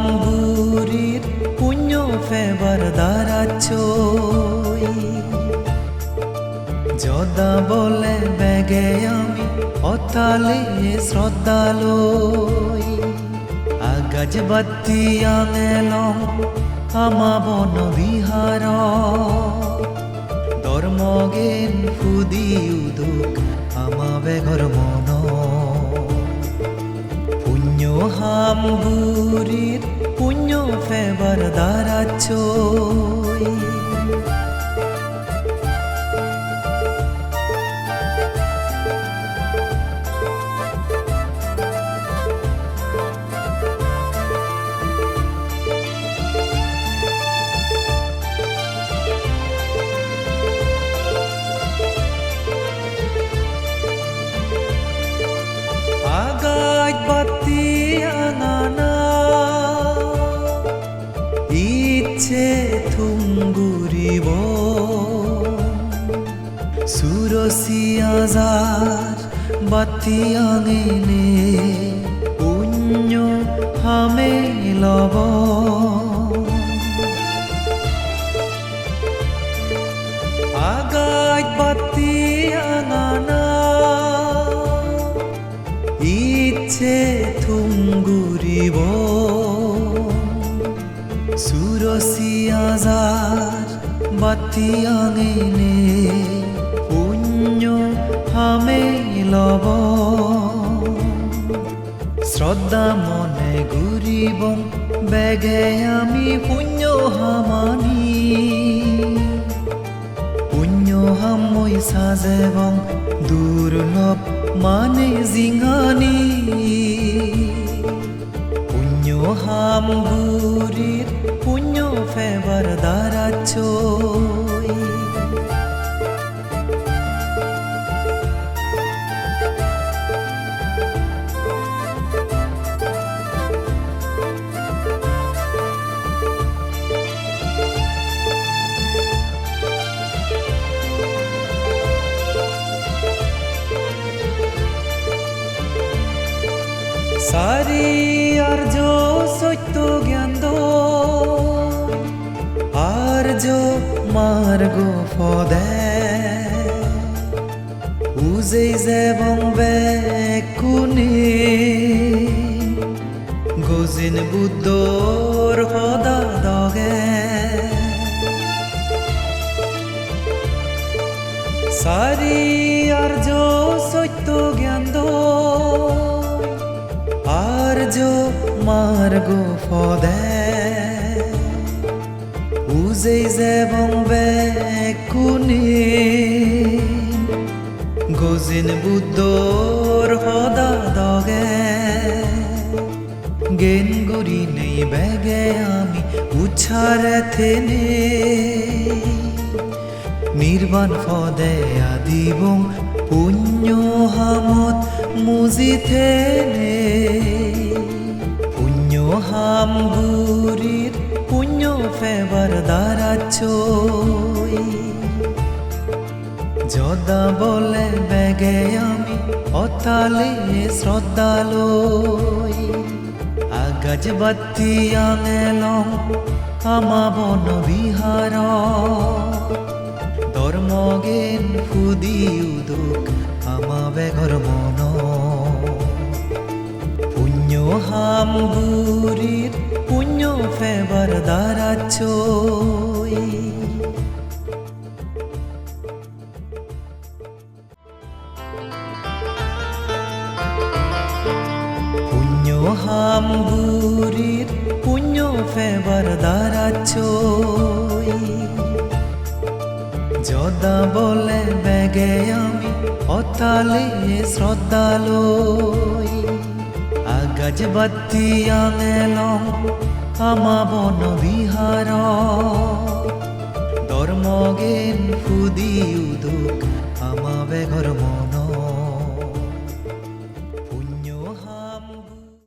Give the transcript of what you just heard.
হামগুৰিত পুণ্য ফেবাৰ দ্বাৰাচৈ যদা বলে বেগে আমি অতালে শ্রদ্ধালৈ আগাজ বাতি আঙেলং আমা বন বিহার ধর্মগেন ফুদি উদুক আমা বেঘর মন হামগুৰিত পুণ্য ফেবাৰ দ্বাৰাচৈ আগাজ বাতি ইচ্ছে থুঙ্গুরিব সুরসি আজার বাতি আঙেনে পুণ্য হামে লব। আগাজ বাতি আঙানা ইচ্ছে থুঙ্গুরিব বাতি আঙেনে পুণ্য হামে লব। শ্রদ্ধা মনে ঘুরিব, বেগে আমি পুণ্য হামানি। পুণ্য হামই সাজেবং, দুর্লভ মানে জিঙানি। সারি আর্য সত্য জ্ঞান আর্য মার্গ ফদে উজেই যেবং বেকুনি, গজিন বুদ্ধর সদা দগে। সারি আর্য সত্য জ্ঞান আর্য মার্গ ফদে উজেই যেবং বেকুনি গজিন বুদ্ধর সদা দগে গেন গুরি নেই বেগে আমি উচ্ছারে থেনে নির্বাণ ফদে আদিবং পুণ্য হামত মুজিথে পুণ্য হাম গুরির পুণ্য ফেবার দ্বারাচই যদা বলে বেগে আমি অতালে শ্রদ্ধালৈ আগাজ বাতি আঙেলং আমা বন বিহার ধর্মগেন ফুদি উদুক আমা বেঘর মন পুণ্য হাম গুরির পুণ্য ফেবার দ্বারাচই পুণ্য হাম গুরির পুণ্য ফেবার দ্বারাচই যদা বলে বেগে আমি অতালে শ্রদ্ধালৈ আগাজ বাতি আঙেলং আমা বন বিহার। ধর্মগেন ফুদি উদুক আমাবে বেঘর মন